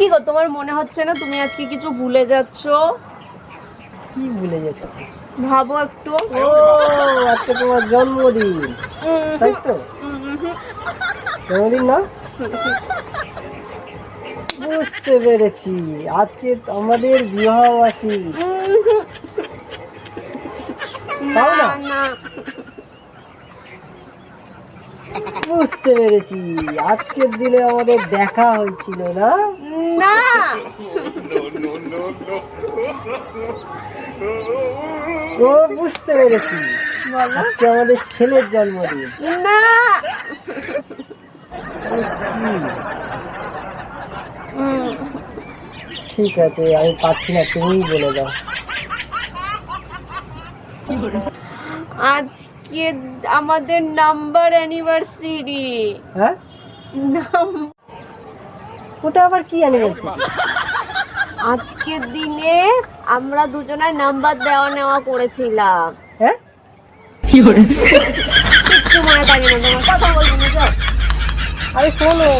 কি গো তোমার মনে হচ্ছে না তুমি আজকে কিছু ভুলে যাচ্ছ? কি ভুলে যাচ্ছি? ভাবো একটু। ও আজকে তোমার জন্মদিন। তাই তো? জন্মদিন না? বুঝতে পেরেছি। আজকে আমাদের বিবাহবাসী না? না। বুঝতে পেরেছি। আজকের দিনে আমাদের দেখা হয়েছিল না? না। ও বুঝতে পেরেছি। আজকে আমাদের ছেলের জন্মদিন। না। ঠিক আছে আমি পাচ্ছি না তুমিই বলে দাও। আজকে আমাদের নাম্বার অ্যানিভার্সারি। হ্যাঁ? নাম ওটা আবার কি অ্যানিভার্সারি? আজকের দিনে আমরা দুজনের নাম্বার দেওয়া নেওয়া করেছিলাম। হ্যাঁ? কিচ্ছু মনে থাকে না তোমার কথা বলব না যাও। আরে শোনো।